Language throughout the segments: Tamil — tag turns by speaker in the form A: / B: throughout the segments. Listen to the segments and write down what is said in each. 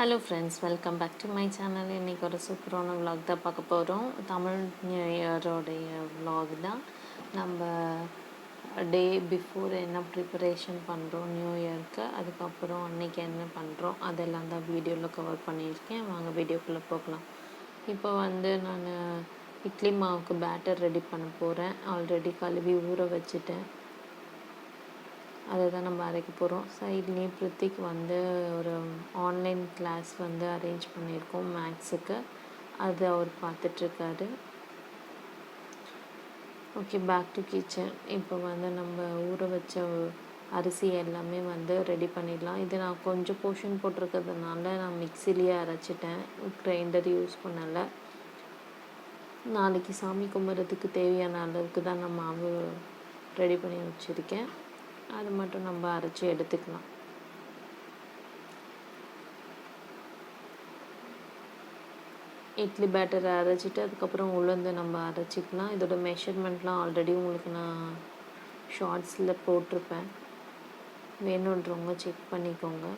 A: Hello friends welcome back to my channel இன்றைக்கி ஒரு சூப்பரான விலாக் தான் பார்க்க போகிறோம் தமிழ் நியூ இயரோடைய விலாக் தான். நம்ம டே பிஃபோர் என்ன ப்ரிப்பரேஷன் பண்ணுறோம் நியூ இயர்க்கு அதுக்கப்புறம் அன்றைக்கி என்ன பண்ணுறோம் அதெல்லாம் தான் வீடியோவில் கவர் பண்ணியிருக்கேன். வாங்க வீடியோக்குள்ளே போகலாம். இப்போ வந்து நான் இட்லி மாவுக்கு பேட்டர் ரெடி பண்ண போகிறேன் ஆல்ரெடி கழுவி ஊற வச்சுட்டேன். அதை தான் நம்ம அரைக்க போகிறோம் சைட்லேயும் பிரித்திக் வந்து ஒரு ஆன் கிளாஸ் வந்து அரேஞ்ச் பண்ணியிருக்கோம் மேக்ஸுக்கு அது அவர் பார்த்துட்ருக்காரு. ஓகே பேக் டு கிச்சன் இப்போ வந்து நம்ம ஊற வச்ச அரிசி எல்லாமே வந்து ரெடி பண்ணிடலாம். இது நான் கொஞ்சம் போர்ஷன் போட்டிருக்கிறதுனால நான் மிக்சிலேயே அரைச்சிட்டேன். கிரைண்டர் யூஸ் பண்ணலை. நாளைக்கு சாமி கும்பிட்றதுக்கு தேவையான அளவுக்கு தான் நான் மாவு ரெடி பண்ணி வச்சுருக்கேன். அது மட்டும் நம்ம அரைச்சி எடுத்துக்கலாம். இட்லி பேட்டரை அரைச்சிட்டு அதுக்கப்புறம் உளுந்து நம்ம அரைச்சிக்கலாம். இதோட மெஷர்மெண்ட்லாம் ஆல்ரெடி உங்களுக்கு நான் ஷார்ட்ஸில் போட்டிருப்பேன். வேணுன்றவங்க செக் பண்ணிக்கோங்க.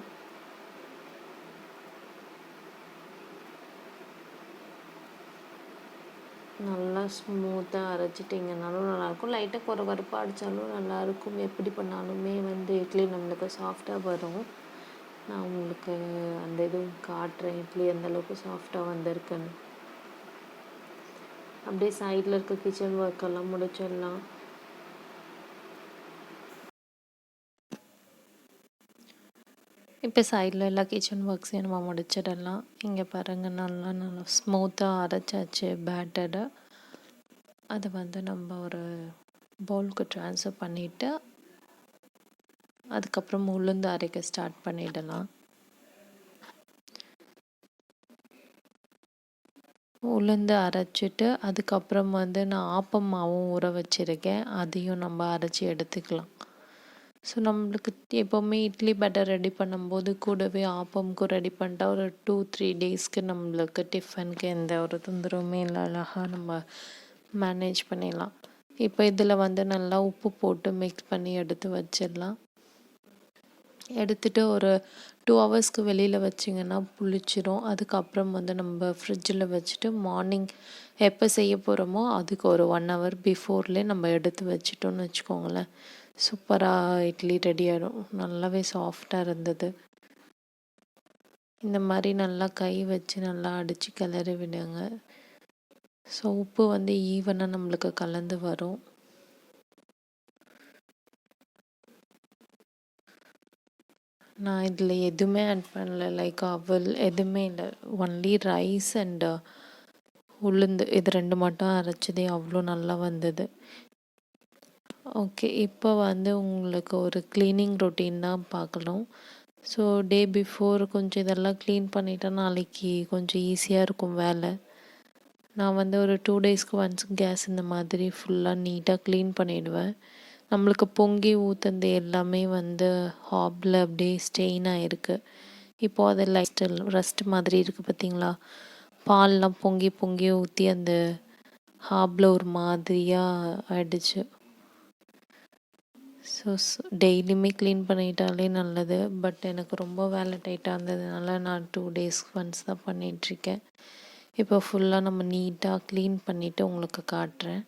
A: நல்லா ஸ்மூத்தாக அரைச்சிட்டிங்கனாலும் நல்லாயிருக்கும். லைட்டாக குறை குறைப்பாக அடித்தாலும் நல்லாயிருக்கும். எப்படி பண்ணாலுமே வந்து இட்லி நம்மளுக்கு சாஃப்டாக வரும். நான் உங்களுக்கு அந்த இதுவும் காட்டுறேன். இட்லி அந்தளவுக்கு சாஃப்டாக வந்திருக்குன்னு. அப்படியே சைடில் இருக்க கிச்சன் ஒர்க்கெல்லாம் முடிச்சிடலாம். இப்போ சைடில் எல்லா கிச்சன் ஒர்க்ஸையும் நம்ம முடிச்சிடலாம். இங்கே பாருங்கள் நல்லா நல்லா ஸ்மூத்தாக அரைச்சாச்சு பேட்டரை அதை வந்து நம்ம ஒரு பவுலுக்கு ட்ரான்ஸ்ஃபர் பண்ணிவிட்டு அதுக்கப்புறம் உளுந்து அரைக்க ஸ்டார்ட் பண்ணிடலாம். உளுந்து அரைச்சிட்டு அதுக்கப்புறம் வந்து நான் ஆப்பம் மாவும் ஊற வச்சுருக்கேன். அதையும் நம்ம அரைச்சி எடுத்துக்கலாம். ஸோ நம்மளுக்கு எப்போவுமே இட்லி பேட்டர் ரெடி பண்ணும்போது கூடவே ஆப்பமுக்கும் ரெடி பண்ணிட்டா ஒரு டூ த்ரீ டேஸ்க்கு நம்மளுக்கு டிஃபனுக்கு எந்த ஒரு தொந்தரவுமே இல்லை. அழகாக நம்ம மேனேஜ் பண்ணிடலாம். இப்போ இதில் வந்து நல்லா உப்பு போட்டு மிக்ஸ் பண்ணி எடுத்து வச்சிடலாம். எடுத்துட்டு ஒரு டூ ஹவர்ஸ்க்கு வெளியில் வச்சிங்கன்னா புளிச்சிரும். அதுக்கப்புறம் வந்து நம்ம ஃப்ரிட்ஜில் வச்சுட்டு மார்னிங் எப்போ செய்ய போகிறோமோ அதுக்கு ஒரு ஒன் ஹவர் பிஃபோர்லேயே நம்ம எடுத்து வச்சிட்டோம்னு வச்சுக்கோங்களேன். சூப்பராக இட்லி ரெடி ஆகிடும் நல்லாவே சாஃப்டாக இருந்தது. இந்த மாதிரி நல்லா கை வச்சு நல்லா அடித்து கிளறி விடுங்க. ஸோ உப்பு வந்து ஈவனாக நம்மளுக்கு கலந்து வரும். நான் இதில் எதுவுமே ஆட் பண்ணல. லைக் அவல் எதுவுமே இல்லை. ஒன்லி ரைஸ் அண்டு உளுந்து. இது ரெண்டு மட்டும் அரைச்சதே அவ்வளோ நல்லா வந்தது. ஓகே இப்போ வந்து உங்களுக்கு ஒரு க்ளீனிங் ரொட்டீன் தான் பார்க்கணும். ஸோ டே பிஃபோர் கொஞ்சம் இதெல்லாம் க்ளீன் பண்ணிட்டா நாளைக்கு கொஞ்சம் ஈஸியாக இருக்கும் வேலை. நான் வந்து ஒரு டூ டேஸ்க்கு ஒன்ஸ் கேஸ் இந்த மாதிரி ஃபுல்லாக நீட்டாக க்ளீன் பண்ணிவிடுவேன் நம்மளுக்கு பொங்கி ஊற்றுனது எல்லாமே வந்து ஹாப்பில் அப்படியே ஸ்டெயின் ஆகிருக்கு இப்போது அது லைட் ரஸ்ட் மாதிரி இருக்குது பார்த்தீங்களா பால்லாம் பொங்கி பொங்கி ஊற்றி அந்த ஹாப்பில் ஒரு மாதிரியாக ஆயிடுச்சு. ஸோ டெய்லியுமே க்ளீன் பண்ணிட்டாலே நல்லது. பட் எனக்கு ரொம்ப வேலை டைட்டாக இருந்ததுனால நான் டூ டேஸ் ஒன்ஸ் தான் பண்ணிகிட்ருக்கேன் இப்போ ஃபுல்லாக நம்ம நீட்டாக க்ளீன் பண்ணிவிட்டு உங்களுக்கு காட்டுறேன்.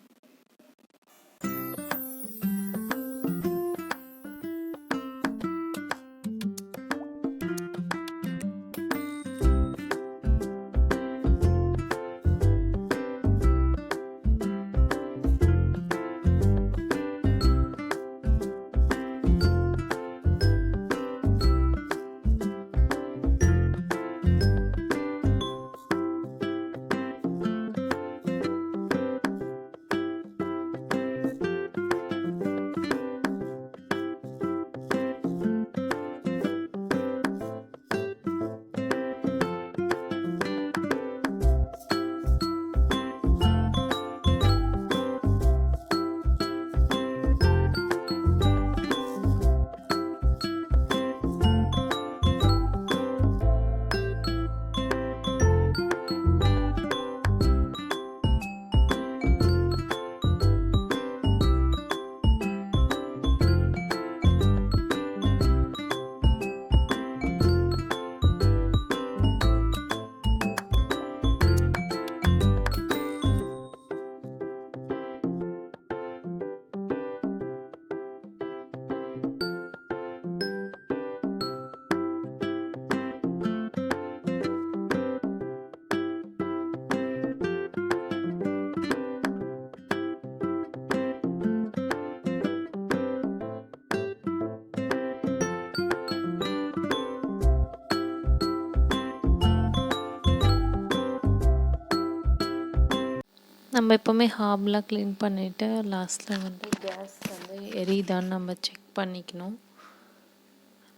A: நம்ம எப்போவுமே ஹாப்லாம் க்ளீன் பண்ணிவிட்டு லாஸ்ட்டில் வந்து கேஸ் வந்து எரியுதான்னு நம்ம செக் பண்ணிக்கணும்.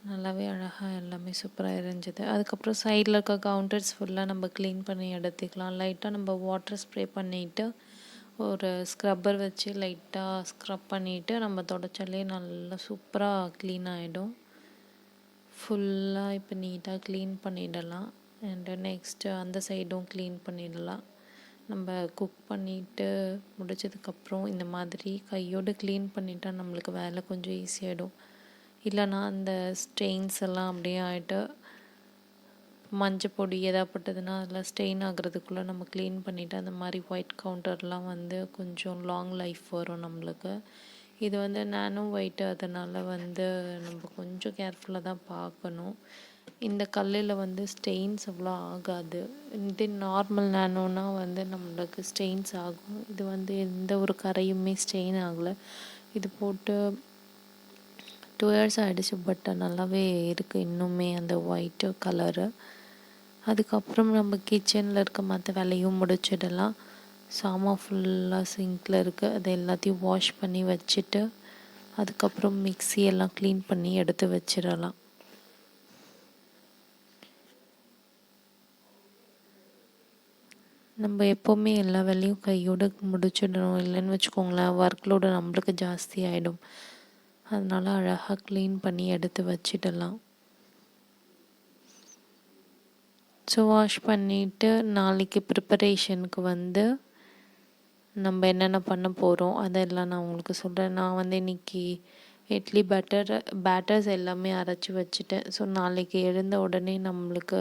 A: நல்லாவே அழகாக எல்லாமே சூப்பராக எரிஞ்சுது. அதுக்கப்புறம் சைடில் இருக்க கவுண்டர்ஸ் ஃபுல்லாக நம்ம க்ளீன் பண்ணி எடுத்துக்கலாம். லைட்டாக நம்ம வாட்டர் ஸ்ப்ரே பண்ணிவிட்டு ஒரு ஸ்க்ரப்பர் வச்சு லைட்டாக ஸ்க்ரப் பண்ணிவிட்டு நம்ம தொடச்சாலே நல்லா சூப்பராக க்ளீன் ஆகிடும் ஃபுல்லாக இப்போ நீட்டாக க்ளீன் பண்ணிடலாம். அண்டு நெக்ஸ்ட்டு அந்த சைடும் க்ளீன் பண்ணிடலாம். நம்ம குக் பண்ணிவிட்டு முடிச்சதுக்கப்புறம் இந்த மாதிரி கையோடு க்ளீன் பண்ணிட்டா நம்மளுக்கு வேலை கொஞ்சம் ஈஸியாகிடும் இல்லைனா அந்த ஸ்டெயின்ஸ் எல்லாம் அப்படியே ஆகிட்டு மஞ்சள் பொடி எதாப்பட்டதுன்னா அதெல்லாம் ஸ்டெயின் ஆகுறதுக்குள்ளே நம்ம க்ளீன் பண்ணிவிட்டு அந்த மாதிரி ஒயிட் கவுண்டர்லாம் வந்து கொஞ்சம் லாங் லைஃப் வரும் நம்மளுக்கு. இது வந்து நானும் ஒயிட்டு அதனால் வந்து நம்ம கொஞ்சம் கேர்ஃபுல்லாக தான் பார்க்கணும். இந்த கல்லில் வந்து ஸ்டெயின்ஸ் அவ்வளோ ஆகாது. இது நார்மல் நானோனா வந்து நம்மளுக்கு ஸ்டெயின்ஸ் ஆகும். இது வந்து எந்த ஒரு கரையுமே ஸ்டெயின் ஆகலை. இது போட்டு டூ இயர்ஸ் ஆகிடுச்சு பட் நல்லாவே இருக்குது இன்னுமே அந்த ஒயிட்டு கலரு அதுக்கப்புறம் நம்ம கிச்சனில் இருக்க மற்ற வேலையும் முடிச்சிடலாம். சாமா ஃபுல்லாக சிங்கில் இருக்குது அதை எல்லாத்தையும் வாஷ் பண்ணி வச்சுட்டு அதுக்கப்புறம் மிக்ஸி எல்லாம் க்ளீன் பண்ணி எடுத்து வச்சிடலாம். நம்ம எப்போவுமே எல்லா வேலையும் கையோடு முடிச்சிடணும். இல்லைன்னு வச்சுக்கோங்களேன் ஒர்க் லோடு நம்மளுக்கு ஜாஸ்தி ஆகிடும் அதனால் அழகாக க்ளீன் பண்ணி எடுத்து வச்சிடலாம். ஸோ வாஷ் பண்ணிவிட்டு நாளைக்கு ப்ரிப்பரேஷனுக்கு வந்து நம்ம என்னென்ன பண்ண போகிறோம் அதெல்லாம் நான் உங்களுக்கு சொல்கிறேன் நான் வந்து இன்றைக்கி இட்லி பேட்டர் பேட்டர்ஸ் எல்லாமே அரைச்சி வச்சுட்டேன். ஸோ நாளைக்கு எழுந்த உடனே நம்மளுக்கு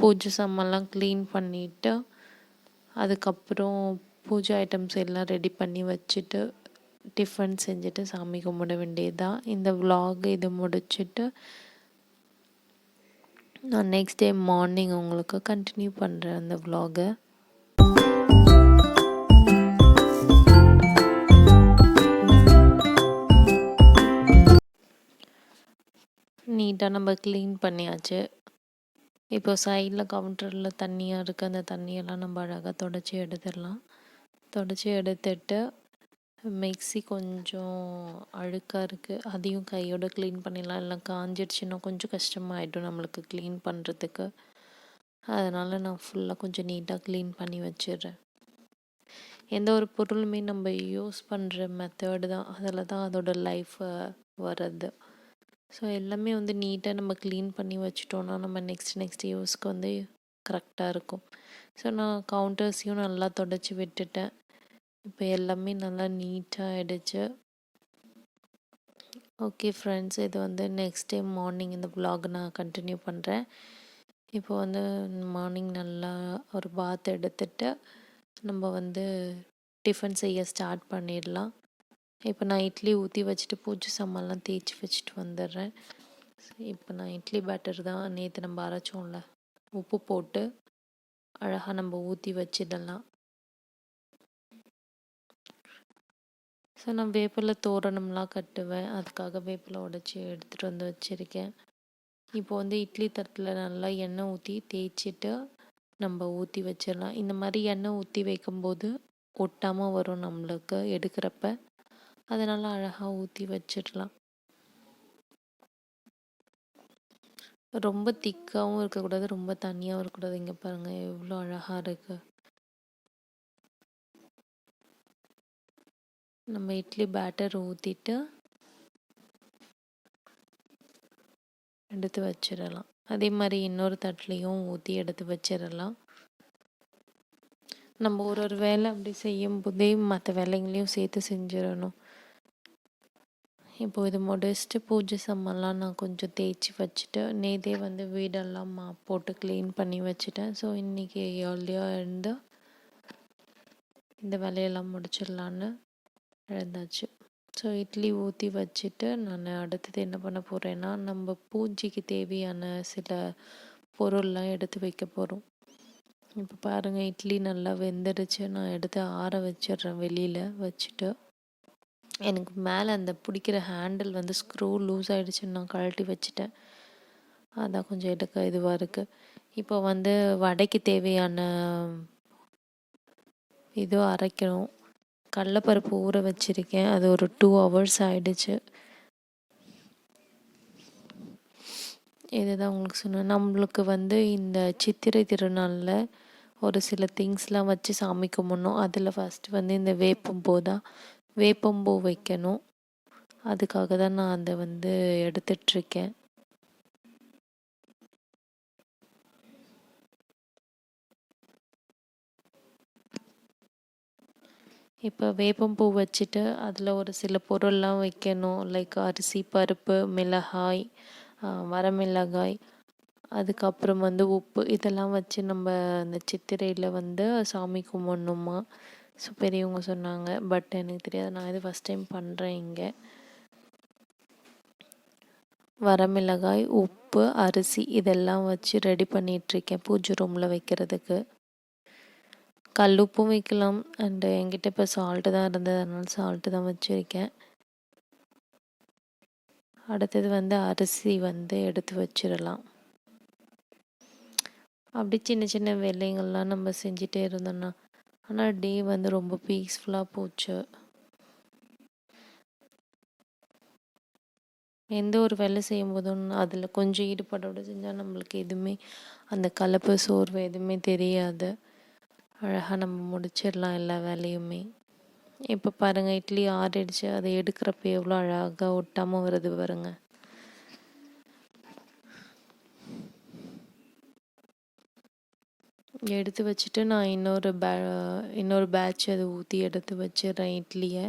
A: பூஜை சாமான்லாம் க்ளீன் பண்ணிவிட்டு அதுக்கப்புறம் பூஜை ஐட்டம்ஸ் எல்லாம் ரெடி பண்ணி வச்சுட்டு டிஃபன் செஞ்சுட்டு சாமி கும்பிட வேண்டியது தான் இந்த விலாக் இது முடிச்சுட்டு நான் நெக்ஸ்ட் டே மார்னிங் உங்களுக்கு கண்டினியூ பண்ணுறேன் அந்த விலாகை நீட்டாக நம்ம க்ளீன் பண்ணியாச்சு. இப்போ சைடில் கவுண்டரில் தண்ணியாக இருக்குது அந்த தண்ணியெல்லாம் நம்ம அழகாக தொடச்சி எடுத்துடலாம். தொடச்சி எடுத்துட்டு மிக்ஸி கொஞ்சம் அழுக்காக இருக்குது அதையும் கையோடு க்ளீன் பண்ணிடலாம். இல்லை காஞ்சிடுச்சுன்னா கொஞ்சம் கஷ்டமாயிடும் நம்மளுக்கு க்ளீன் பண்ணுறதுக்கு அதனால் நான் ஃபுல்லாக கொஞ்சம் நீட்டாக க்ளீன் பண்ணி வச்சிடுறேன். எந்த ஒரு பொருளுமே நம்ம யூஸ் பண்ணுற மெத்தேடு தான். அதில் தான் அதோட லைஃப் வர்றது. ஸோ எல்லாமே வந்து நீட்டாக நம்ம க்ளீன் பண்ணி வச்சுட்டோன்னா நம்ம நெக்ஸ்ட் நெக்ஸ்ட் யூஸ்க்கு வந்து கரெக்டாக இருக்கும். ஸோ நான் கவுண்டர்ஸையும் நல்லா தொடச்சி விட்டுட்டேன். இப்போ எல்லாமே நல்லா நீட்டாக ஆகிடுச்சு ஓகே ஃப்ரெண்ட்ஸ் இது வந்து நெக்ஸ்ட் டே மார்னிங் இந்த ப்ளாக் நான் கண்டினியூ பண்ணுறேன் இப்போ வந்து மார்னிங் நல்லா ஒரு பாத் எடுத்துட்டு நம்ம வந்து டிஃபன் செய்ய ஸ்டார்ட் பண்ணிடலாம். இப்போ நான் இட்லி ஊற்றி வச்சுட்டு பூஜை சாமான்லாம் தேய்ச்சி வச்சுட்டு வந்துடுறேன். இப்போ நான் இட்லி பேட்டர் தான் நேற்று நம்ம அரைச்சோம்ல. உப்பு போட்டு அழகாக நம்ம ஊற்றி வச்சிடலாம். ஸோ நான் வேப்பில் தோரணம்லாம் கட்டுவேன். அதுக்காக வேப்பில் உடச்சி எடுத்துகிட்டு வந்து வச்சுருக்கேன். இப்போ வந்து இட்லி தட்டில் நல்லா எண்ணெய் ஊற்றி தேய்ச்சிட்டு நம்ம ஊற்றி வச்சிடலாம். இந்த மாதிரி எண்ணெய் ஊற்றி வைக்கும்போது ஒட்டாமல் வரும் நம்மளுக்கு எடுக்கிறப்ப. அதனால் அழகாக ஊற்றி வச்சிடலாம். ரொம்ப திக்காகவும் இருக்கக்கூடாது ரொம்ப தண்ணியாகவும் இருக்கக்கூடாது. இங்கே பாருங்கள் எவ்வளோ அழகாக இருக்குது நம்ம இட்லி பேட்டர் ஊற்றிட்டு எடுத்து வச்சிடலாம். அதே மாதிரி இன்னொரு தட்டுலேயும் ஊற்றி எடுத்து வச்சிடலாம். நம்ம ஒரு ஒரு வேலை அப்படி செய்யும் போதே மற்ற வேலைங்களையும் சேர்த்து செஞ்சிடணும். இப்போ இது முடிச்சுட்டு பூஜை சாமான்லாம் நான் கொஞ்சம் தேய்ச்சி வச்சுட்டு நேதே வந்து வீடெல்லாம் மா போட்டு க்ளீன் பண்ணி வச்சுட்டேன். ஸோ இன்றைக்கி ஏர்லியாக இருந்து இந்த வேலையெல்லாம் முடிச்சிடலான்னு எழுந்தாச்சு. ஸோ இட்லி ஊற்றி வச்சுட்டு நான் அடுத்தது என்ன பண்ண போகிறேன்னா நம்ம பூஜைக்கு தேவையான சில பொருள்லாம் எடுத்து வைக்க போகிறோம் இப்போ பாருங்கள் இட்லி நல்லா வெந்துடுச்சு. நான் எடுத்து ஆற வச்சிடுறேன் வெளியில் வச்சுட்டு. எனக்கு மேலே அந்த பிடிக்கிற ஹேண்டில் வந்து ஸ்க்ரூ லூஸ் ஆகிடுச்சுன்னு நான் கழட்டி வச்சுட்டேன். அதான் கொஞ்சம் எடுக்க இதுவாக இருக்குது இப்போ வந்து வடைக்கு தேவையான இதுவும் அரைக்கணும். கடலப்பருப்பு ஊற வச்சுருக்கேன். அது ஒரு டூ ஹவர்ஸ் ஆயிடுச்சு. இதுதான் உங்களுக்கு சொன்னேன். நம்மளுக்கு வந்து இந்த சித்திரை திருநாளில் ஒரு சில திங்ஸ்லாம் வச்சு சாமி கும்பிடணும் அதில் ஃபஸ்ட்டு வந்து இந்த வேப்பம் தான். வேப்பம்பூ வைக்கணும். அதுக்காக தான் நான் அதை வந்து எடுத்துட்ருக்கேன். இப்போ வேப்பம்பூ வச்சுட்டு அதில் ஒரு சில பொருள்லாம் வைக்கணும். லைக் அரிசி பருப்பு மிளகாய் வரமிளகாய் அதுக்கப்புறம் வந்து உப்பு. இதெல்லாம் வச்சு நம்ம அந்த சித்திரையில் வந்து சாமி கும்பிட்ணுமா? ஸோ பெரியவங்க சொன்னாங்க பட் எனக்கு தெரியாது. நான் இது ஃபஸ்ட் டைம் பண்ணுறேன் இங்கே. வரமிளகாய் உப்பு அரிசி இதெல்லாம் வச்சு ரெடி பண்ணிகிட்ருக்கேன் பூஜை ரூமில் வைக்கிறதுக்கு. கல்லுப்பும் வைக்கலாம். அண்டு என்கிட்ட இப்போ சால்ட்டு தான் இருந்தது. அதனால் சால்ட்டு தான் வச்சுருக்கேன். அடுத்தது வந்து அரிசி வந்து எடுத்து வச்சிடலாம். அப்படி சின்ன சின்ன வெள்ளைங்கள்லாம் நம்ம செஞ்சிட்டே இருந்தோம்னா ஆனால் டே வந்து ரொம்ப பீஸ்ஃபுல்லாக போச்சு. எந்த ஒரு வேலை செய்யும் போதும் அதில் கொஞ்சம் ஈடுபாடோடு செஞ்சால் நம்மளுக்கு எதுவுமே அந்த கலப்பு சோர்வு எதுவுமே தெரியாது. அழகாக நம்ம முடிச்சிடலாம் எல்லா வேலையுமே. இப்போ பாருங்கள் இட்லி ஆறிடுச்சு அதை எடுக்கிறப்ப எவ்வளோ அழகாக ஒட்டாமல் வருது பாருங்கள் எடுத்து வச்சுட்டு நான் இன்னொரு பே இன்னொரு பேட்ச் அதை ஊற்றி எடுத்து வச்சிடுறேன் இட்லியை.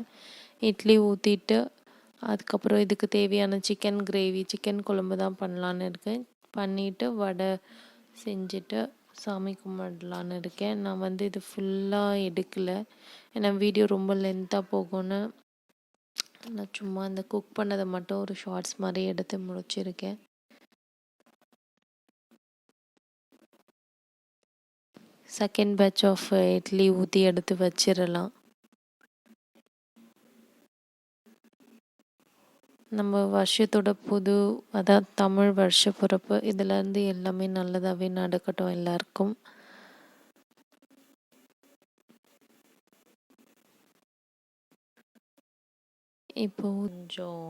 A: இட்லி ஊற்றிட்டு அதுக்கப்புறம் இதுக்கு தேவையான சிக்கன் கிரேவி சிக்கன் குழம்பு தான் பண்ணலான்னு இருக்கேன். பண்ணிவிட்டு வடை செஞ்சுட்டு சாமி கும்பிடலான்னு இருக்கேன். நான் வந்து இது ஃபுல்லாக எடுக்கலை. ஏன்னா வீடியோ ரொம்ப லென்த்தாக போகும்னு நான் சும்மா அந்த குக் பண்ணதை மட்டும் ஒரு ஷார்ட்ஸ் மாதிரி எடுத்து முடிச்சிருக்கேன். செகண்ட் பேட்ச் ஆஃப் இட்லி ஊற்றி எடுத்து வச்சிடலாம் நம்ம வருஷத்தோட புது அதான் தமிழ் வருஷ பிறப்பு இதுலேருந்து எல்லாமே நல்லதாகவே நடக்கட்டும் எல்லாருக்கும். இப்போ கொஞ்சம்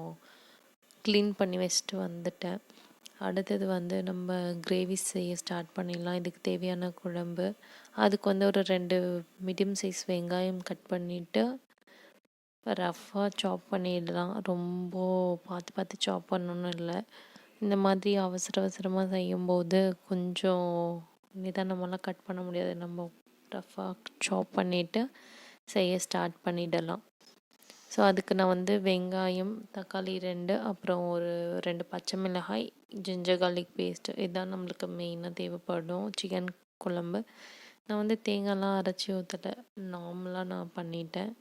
A: க்ளீன் பண்ணி வச்சுட்டு வந்துட்டேன். அடுத்தது வந்து நம்ம கிரேவி செய்ய ஸ்டார்ட் பண்ணிடலாம். இதுக்கு தேவையான குழம்பு. அதுக்கு வந்து ஒரு ரெண்டு மீடியம் சைஸ் வெங்காயம் கட் பண்ணிவிட்டு ரஃப்பாக சாப் பண்ணிடலாம். ரொம்ப பார்த்து பார்த்து சாப் பண்ணணும்னு இல்லை. இந்த மாதிரி அவசர அவசரமாக செய்யும்போது கொஞ்சம் நிதானமெல்லாம் கட் பண்ண முடியாது. நம்ம ரஃப்பாக சாப் பண்ணிவிட்டு செய்ய ஸ்டார்ட் பண்ணிடலாம். ஸோ அதுக்கு நான் வந்து வெங்காயம் தக்காளி ரெண்டு அப்புறம் ஒரு ரெண்டு பச்சை மிளகாய் ஜிஞ்சர் கார்லிக் பேஸ்ட்டு இதுதான் நம்மளுக்கு மெயினாக தேவைப்படும். சிக்கன் குழம்பு. நான் வந்து தேங்காய்லாம் அரைச்சி ஊற்றலை நார்மலாக நான் பண்ணிட்டேன்.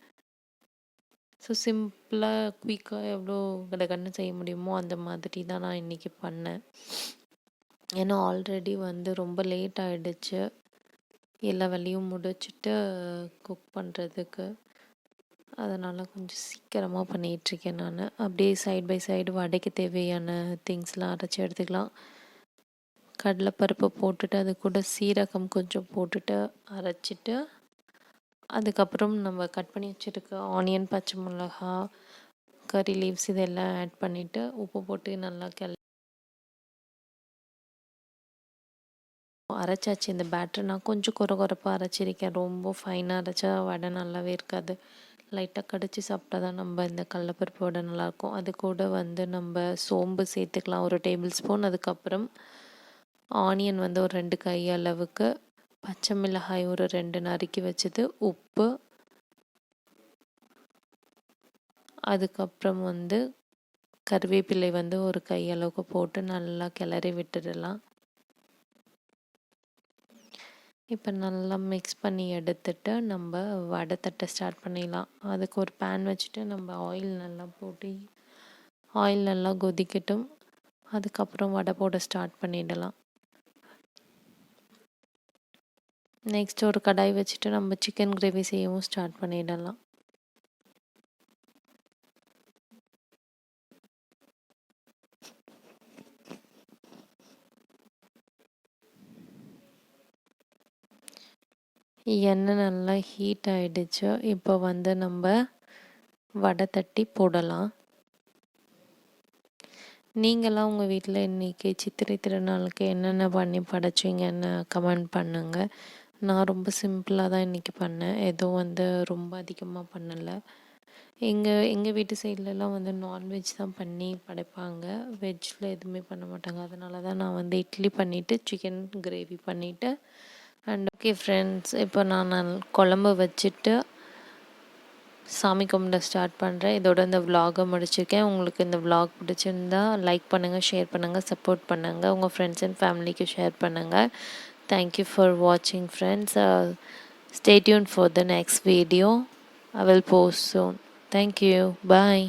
A: ஸோ சிம்பிளாக குயிக்காக எவ்வளோ கடகடன்னு செய்ய முடியுமோ அந்த மாதிரி தான் நான் இன்றைக்கி பண்ணேன். ஏன்னா ஆல்ரெடி வந்து ரொம்ப லேட் ஆகிடுச்சு எல்லா வேலையும் முடிச்சுட்டு குக் பண்ணுறதுக்கு அதனால் கொஞ்சம் சீக்கிரமாக பண்ணிகிட்ருக்கேன் நான். அப்படியே சைட் பை சைடு வடைக்கு தேவையான திங்ஸ்லாம் அரைச்சி எடுத்துக்கலாம். கடலைப்பருப்பு போட்டுட்டு அது கூட சீரகம் கொஞ்சம் போட்டுட்டு அரைச்சிட்டு அதுக்கப்புறம் நம்ம கட் பண்ணி வச்சுருக்க ஆனியன் பச்சை மிளகா கறி லீவ்ஸ் இதெல்லாம் ஆட் பண்ணிவிட்டு உப்பு போட்டு நல்லா கிள அரைச்சாச்சு. இந்த பேட்டர் நான் கொஞ்சம் குறை குறைப்பாக அரைச்சிருக்கேன். ரொம்ப ஃபைனாக அரைச்சா வடை நல்லாவே இருக்காது. லைட்டாக கடிச்சு சாப்பிட்டா தான் நம்ம இந்த கடலப்பருப்பு வடை நல்லாயிருக்கும். அது கூட வந்து நம்ம சோம்பு சேர்த்துக்கலாம். ஒரு டேபிள் ஸ்பூன் அதுக்கப்புறம் ஆனியன் வந்து ஒரு ரெண்டு கை அளவுக்கு பச்சை மிளகாய் ஒரு ரெண்டு நறுக்கி வச்சது உப்பு அதுக்கப்புறம் வந்து கருவேப்பிலை வந்து ஒரு கையளவுக்கு போட்டு நல்லா கிளறி விட்டுடலாம். இப்போ நல்லா மிக்ஸ் பண்ணி எடுத்துட்டு நம்ம வடை தட்டை ஸ்டார்ட் பண்ணிடலாம். அதுக்கு ஒரு பேன் வச்சுட்டு நம்ம ஆயில் நல்லா போட்டு ஆயில் நல்லா கொதிக்கட்டும். அதுக்கப்புறம் வடை போட ஸ்டார்ட் பண்ணிடலாம். நெக்ஸ்ட் ஒரு கடாய் வச்சுட்டு நம்ம சிக்கன் கிரேவி செய்யவும் ஸ்டார்ட் பண்ணிடலாம். எண்ணெய் நல்லா ஹீட் ஆகிடுச்சு இப்போ வந்து நம்ம வடை தட்டி போடலாம். நீங்களாம் உங்கள் வீட்டில் இன்றைக்கி சித்திரை திருநாளுக்கு என்னென்ன பண்ணி படைச்சிங்கன்னு கமெண்ட் பண்ணுங்கள் நான் ரொம்ப சிம்பிளாக தான் இன்றைக்கி பண்ணேன். எதுவும் வந்து ரொம்ப அதிகமாக பண்ணலை. எங்கள் எங்கள் வீட்டு சைட்லலாம் வந்து நான்வெஜ் தான் பண்ணி படைப்பாங்க. வெஜ்ஜில் எதுவுமே பண்ண மாட்டாங்க. அதனால தான் நான் வந்து இட்லி பண்ணிவிட்டு சிக்கன் கிரேவி பண்ணிவிட்டு அண்ட் ஓகே ஃப்ரெண்ட்ஸ் இப்போ நான் குழம்பு வச்சுட்டு சாமி கும்பிட ஸ்டார்ட் பண்ணுறேன் இதோட இந்த விலாகை முடிச்சிருக்கேன். உங்களுக்கு இந்த விலாக் பிடிச்சிருந்தா லைக் பண்ணுங்கள் ஷேர் பண்ணுங்கள் சப்போர்ட் பண்ணுங்கள் உங்கள் ஃப்ரெண்ட்ஸ் அண்ட் ஃபேமிலிக்கு ஷேர் பண்ணுங்கள் தேங்க்யூ ஃபார் வாட்சிங் friends stay tune for the next video I will post soon thank you bye